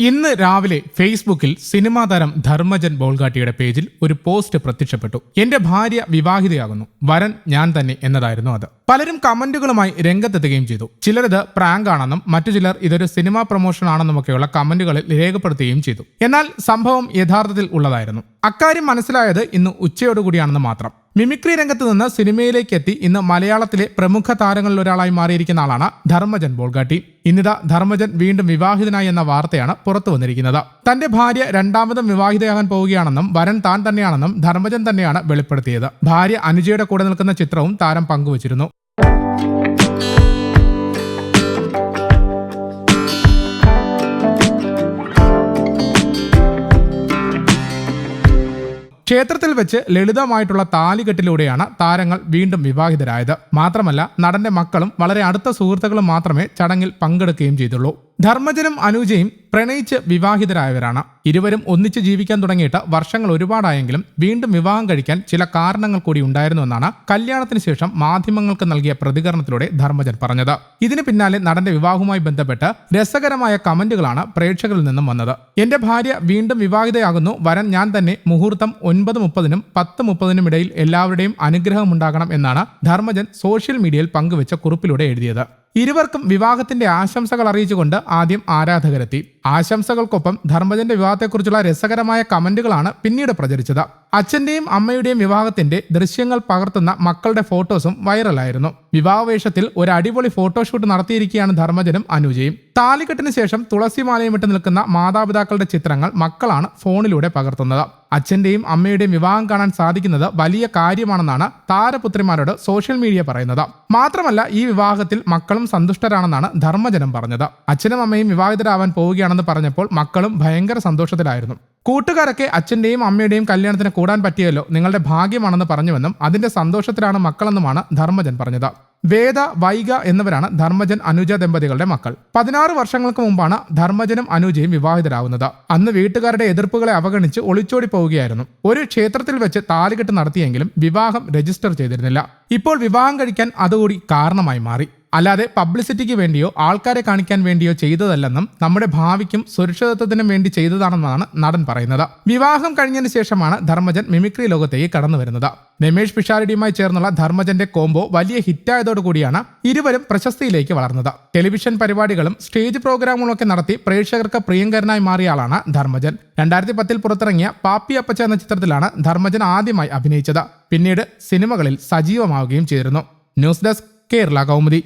ഇന്ന് രാവിലെ ഫേസ്ബുക്കിൽ സിനിമാ താരം ധർമ്മജൻ ബോൾഗാട്ടിയുടെ പേജിൽ ഒരു പോസ്റ്റ് പ്രത്യക്ഷപ്പെട്ടു. എന്റെ ഭാര്യ വിവാഹിതയാകുന്നു. വരൻ ഞാൻ തന്നെ എന്നതായിരുന്നു അത്. പലരും കമന്റുകളുമായി രംഗത്തെത്തുകയും ചെയ്തു. ചിലരിത് പ്രാങ്ക് ആണെന്നും മറ്റു ചിലർ ഇതൊരു സിനിമാ പ്രൊമോഷൻ ആണെന്നുമൊക്കെയുള്ള കമന്റുകളിൽ രേഖപ്പെടുത്തുകയും ചെയ്തു. എന്നാൽ സംഭവം യഥാർത്ഥത്തിൽ ഉള്ളതായിരുന്നു. അക്കാര്യം മനസ്സിലായത് ഇന്ന് ഉച്ചയോടുകൂടിയാണെന്ന് മാത്രം. മിമിക്രി രംഗത്ത് നിന്ന് സിനിമയിലേക്ക് എത്തി ഇന്ന് മലയാളത്തിലെ പ്രമുഖ താരങ്ങളിൽ ഒരാളായി മാറിയിരിക്കുന്ന ആളാണ് ധർമ്മജൻ ബോൾഗാട്ടി. ഇന്നിതാ ധർമ്മജൻ വീണ്ടും വിവാഹിതനായി എന്ന വാർത്തയാണ് പുറത്തു വന്നിരിക്കുന്നത്. തന്റെ ഭാര്യ രണ്ടാമതും വിവാഹിതയാകാൻ പോവുകയാണെന്നും വരൻ താൻ തന്നെയാണെന്നും ധർമ്മജൻ തന്നെയാണ് വെളിപ്പെടുത്തിയത്. ഭാര്യ അനുജയുടെ കൂടെ നിൽക്കുന്ന ചിത്രവും താരം പങ്കുവച്ചിരുന്നു. ക്ഷേത്രത്തിൽ വെച്ച് ലളിതമായിട്ടുള്ള താലികെട്ടിലൂടെയാണ് താരങ്ങൾ വീണ്ടും വിവാഹിതരായത്. മാത്രമല്ല നടന്റെ മക്കളും വളരെ അടുത്ത സുഹൃത്തുക്കളും മാത്രമേ ചടങ്ങിൽ പങ്കെടുക്കുകയും ചെയ്തുള്ളൂ. ധർമ്മജനും അനുജയും പ്രണയിച്ച് വിവാഹിതരായവരാണ്. ഇരുവരും ഒന്നിച്ച് ജീവിക്കാൻ തുടങ്ങിയിട്ട് വർഷങ്ങൾ ഒരുപാടായെങ്കിലും വീണ്ടും വിവാഹം കഴിക്കാൻ ചില കാരണങ്ങൾ കൂടി ഉണ്ടായിരുന്നുവെന്നാണ് കല്യാണത്തിന് ശേഷം മാധ്യമങ്ങൾക്ക് നൽകിയ പ്രതികരണത്തിലൂടെ ധർമ്മജൻ പറഞ്ഞത്. ഇതിന് പിന്നാലെ നടന്റെ വിവാഹവുമായി ബന്ധപ്പെട്ട് രസകരമായ കമന്റുകളാണ് പ്രേക്ഷകരിൽ നിന്നും വന്നത്. എന്റെ ഭാര്യ വീണ്ടും വിവാഹിതയാകുന്നു. വരൻ ഞാൻ തന്നെ മുഹൂർത്തം ഒൻപത് മുപ്പതിനും പത്ത് മുപ്പതിനും ഇടയിൽ എല്ലാവരുടെയും അനുഗ്രഹം ഉണ്ടാകണം എന്നാണ് ധർമ്മജൻ സോഷ്യൽ മീഡിയയിൽ പങ്കുവച്ച കുറിപ്പിലൂടെ എഴുതിയത്. ഇരുവർക്കും വിവാഹത്തിന്റെ ആശംസകൾ അറിയിച്ചുകൊണ്ട് ആദ്യം ആരാധകരെത്തി. ആശംസകൾക്കൊപ്പം ധർമ്മജന്റെ വിവാഹത്തെക്കുറിച്ചുള്ള രസകരമായ കമന്റുകളാണ് പിന്നീട് പ്രചരിച്ചത്. അച്ഛന്റെയും അമ്മയുടെയും വിവാഹത്തിന്റെ ദൃശ്യങ്ങൾ പകർത്തുന്ന മക്കളുടെ ഫോട്ടോസും വൈറലായിരുന്നു. വിവാഹവേഷത്തിൽ ഒരു അടിപൊളി ഫോട്ടോഷൂട്ട് നടത്തിയിരിക്കുകയാണ് ധർമ്മജനും അനുജയും. താലികെട്ടിന് ശേഷം തുളസിമാലയും ഇട്ട് നിൽക്കുന്ന മാതാപിതാക്കളുടെ ചിത്രങ്ങൾ മക്കളാണ് ഫോണിലൂടെ പകർത്തുന്നത്. അച്ഛന്റെയും അമ്മയുടെയും വിവാഹം കാണാൻ സാധിക്കുന്നത് വലിയ കാര്യമാണെന്നാണ് താരപുത്രിമാരോട് സോഷ്യൽ മീഡിയ പറയുന്നത്. മാത്രമല്ല ഈ വിവാഹത്തിൽ മക്കളും സന്തുഷ്ടരാണെന്നാണ് ധർമ്മജനം പറഞ്ഞത്. അച്ഛനും അമ്മയും വിവാഹിതരാവാൻ പോവുകയാണെന്ന് പറഞ്ഞപ്പോൾ മക്കളും ഭയങ്കര സന്തോഷത്തിലായിരുന്നു. കൂട്ടുകാരൊക്കെ അച്ഛന്റെയും അമ്മയുടെയും കല്യാണത്തിന് കൂടാൻ പറ്റിയല്ലോ നിങ്ങളുടെ ഭാഗ്യമാണെന്ന് പറഞ്ഞുവെന്നും അതിന്റെ സന്തോഷത്തിലാണ് മക്കളെന്നുമാണ് ധർമ്മജൻ പറഞ്ഞത്. വേദ വൈഗ എന്നിവരാണ് ധർമ്മജൻ അനുജ ദമ്പതികളുടെ മക്കൾ. പതിനാറ് വർഷങ്ങൾക്ക് മുമ്പാണ് ധർമ്മജനും അനുജയും വിവാഹിതരാകുന്നത് അന്ന് വീട്ടുകാരുടെ എതിർപ്പുകളെ അവഗണിച്ച് ഒളിച്ചോടി പോവുകയായിരുന്നു. ഒരു ക്ഷേത്രത്തിൽ വെച്ച് താലികെട്ട് നടത്തിയെങ്കിലും വിവാഹം രജിസ്റ്റർ ചെയ്തിരുന്നില്ല. ഇപ്പോൾ വിവാഹം കഴിക്കാൻ അതുകൂടി കാരണമായി മാറി. അല്ലാതെ പബ്ലിസിറ്റിക്ക് വേണ്ടിയോ ആൾക്കാരെ കാണിക്കാൻ വേണ്ടിയോ ചെയ്തതല്ലെന്നും നമ്മുടെ ഭാവിക്കും സുരക്ഷിതത്വത്തിനും വേണ്ടി ചെയ്തതാണെന്നാണ് നടൻ പറയുന്നത്. വിവാഹം കഴിഞ്ഞതിന് ശേഷമാണ് ധർമ്മജൻ മിമിക്രി ലോകത്തേക്ക് കടന്നു വരുന്നത്. രമേഷ് പിഷാരടിയുമായി ചേർന്നുള്ള ധർമ്മജന്റെ കോംബോ വലിയ ഹിറ്റായതോടുകൂടിയാണ് ഇരുവരും പ്രശസ്തിയിലേക്ക് വളർന്നത്. ടെലിവിഷൻ പരിപാടികളും സ്റ്റേജ് പ്രോഗ്രാമുകളൊക്കെ നടത്തി പ്രേക്ഷകർക്ക് പ്രിയങ്കരനായി മാറിയ ആളാണ് ധർമ്മജൻ. രണ്ടായിരത്തി പത്തിൽ പുറത്തിറങ്ങിയ പാപ്പി അപ്പച്ച എന്ന ചിത്രത്തിലാണ് ധർമ്മജൻ ആദ്യമായി അഭിനയിച്ചത്. പിന്നീട് സിനിമകളിൽ സജീവമാവുകയും ചെയ്തിരുന്നു. News desk Kerala Kaumudi.